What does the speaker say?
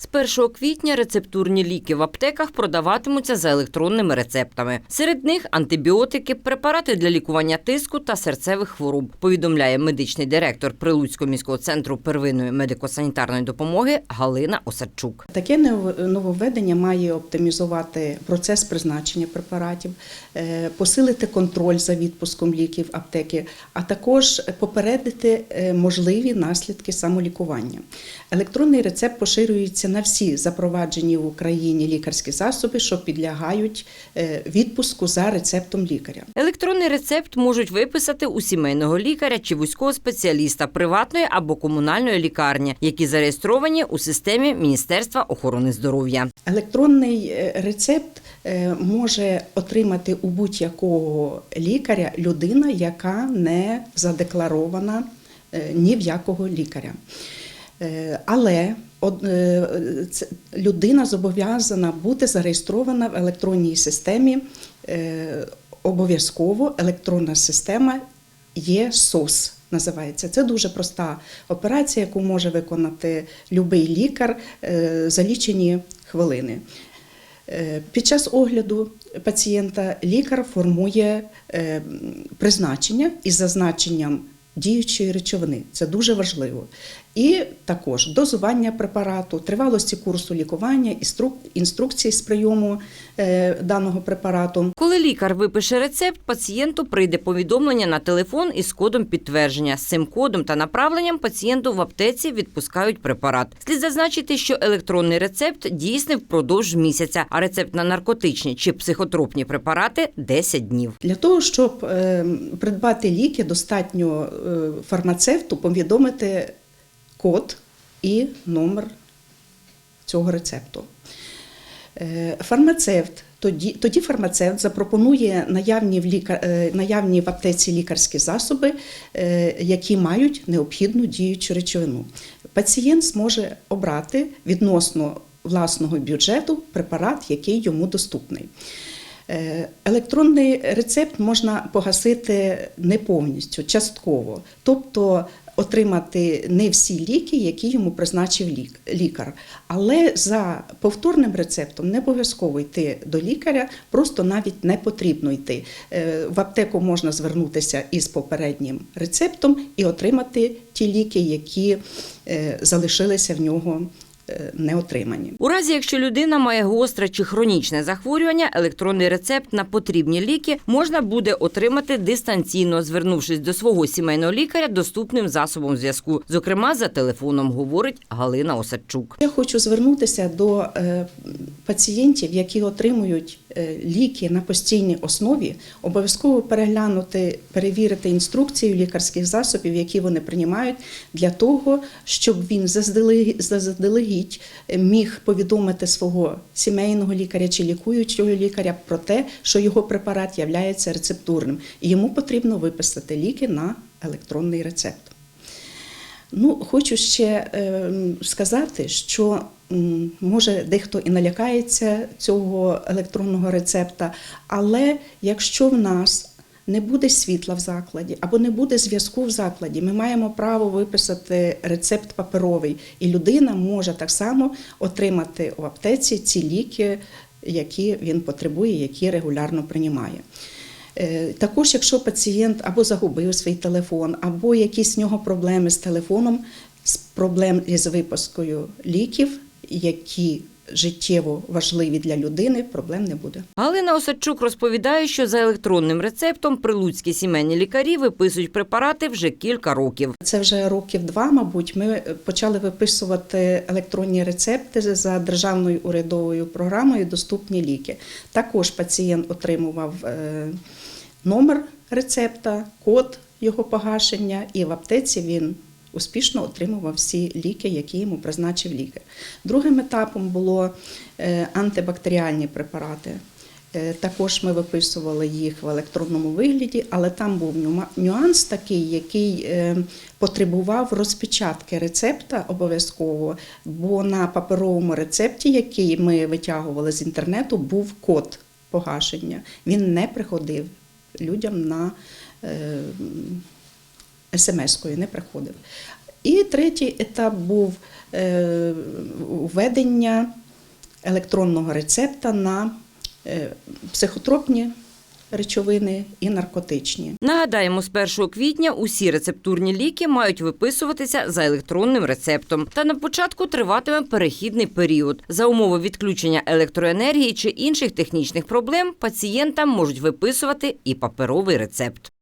З 1 квітня рецептурні ліки в аптеках продаватимуться за електронними рецептами. Серед них антибіотики, препарати для лікування тиску та серцевих хвороб, повідомляє медичний директор Прилуцького міського центру первинної медико-санітарної допомоги Галина Осадчук. Таке нов- нововведення має оптимізувати процес призначення препаратів, е, посилити контроль за відпуском ліків аптеки, а також попередити е, можливі наслідки самолікування. Електронний рецепт поширюється на всі запроваджені в Україні лікарські засоби, що підлягають е, відпуску за рецептом лікаря. Електронний рецепт можуть виписати у сімейного лікаря чи вузького спеціаліста приватної або комунальної лікарні, які зареєстровані у системі Міністерства охорони здоров'я. Електронний е, рецепт е, може отримати у будь-якого лікаря людина, яка не задекларована ні в якого лікаря. Е, Але е, людина зобов'язана бути зареєстрована в електронній системі. е, Обов'язково електронна система є СОС. Називається це дуже проста операція, яку може виконати будь-який лікар за лічені хвилини. Під час огляду пацієнта лікар формує призначення із зазначенням діючої речовини. Це дуже важливо. І також дозування препарату, тривалості курсу лікування, інструк- інструкції з прийому е, даного препарату. Коли лікар випише рецепт, пацієнту прийде повідомлення на телефон із кодом підтвердження. З цим кодом та направленням пацієнту в аптеці відпускають препарат. Слід зазначити, що електронний рецепт дійсний впродовж місяця, а рецепт на наркотичні чи психотропні препарати 10 днів. Для того, щоб е, придбати ліки, достатньо е, фармацевту повідомити код і номер цього рецепту. Е, Фармацевт. Тоді, тоді фармацевт запропонує наявні в, лікар, е, наявні в аптеці лікарські засоби, е, які мають необхідну діючу речовину. Пацієнт зможе обрати відносно власного бюджету препарат, який йому доступний. Електронний рецепт можна погасити не повністю, частково, тобто отримати не всі ліки, які йому призначив лік- лікар. Але за повторним рецептом не обов'язково йти до лікаря, просто навіть не потрібно йти. Е, В аптеку можна звернутися із попереднім рецептом і отримати ті ліки, які е, залишилися в нього е, неотримані. У разі, якщо людина має гостре чи хронічне захворювання, електронний рецепт на потрібні ліки можна буде отримати дистанційно, звернувшись до свого сімейного лікаря доступним засобом зв'язку, зокрема за телефоном, говорить Галина Осадчук. Я хочу звернутися до е, пацієнтів, які отримують ліки на постійній основі, обов'язково переглянути, перевірити інструкцію лікарських засобів, які вони приймають, для того, щоб він заздалегідь е, міг повідомити свого сімейного лікаря чи лікуючого лікаря про те, що його препарат є рецептурним, і йому потрібно виписати ліки на електронний рецепт. Ну, хочу ще е, сказати, що може дехто і налякається цього електронного рецепта, але якщо в нас не буде світла в закладі або не буде зв'язку в закладі, ми маємо право виписати рецепт паперовий, і людина може так само отримати в аптеці ці ліки, які він потребує, які регулярно приймає. Е, Також, якщо пацієнт або загубив свій телефон, або якісь в нього проблеми з телефоном, з проблем із випускою ліків, які життєво важливі для людини, проблем не буде. Галина Осадчук розповідає, що за електронним рецептом прилуцькі сімейні лікарі виписують препарати вже кілька років. Це вже років два, мабуть, ми почали виписувати електронні рецепти за державною урядовою програмою Доступні ліки. Також пацієнт отримував е, номер рецепта, код його погашення, і в аптеці він успішно отримував всі ліки, які йому призначив лікар. Другим етапом було е, антибактеріальні препарати. Е, Також ми виписували їх в електронному вигляді, але там був нюанс такий, який е, потребував розпечатки рецепта обов'язково, бо на паперовому рецепті, який ми витягували з інтернету, був код погашення. Він не приходив людям на смс-кою, не приходив. І третій етап був е, введення електронного рецепта на е, психотропні речовини і наркотичні. Нагадаємо, з 1 квітня усі рецептурні ліки мають виписуватися за електронним рецептом. Та на початку триватиме перехідний період. За умови відключення електроенергії чи інших технічних проблем пацієнтам можуть виписувати і паперовий рецепт.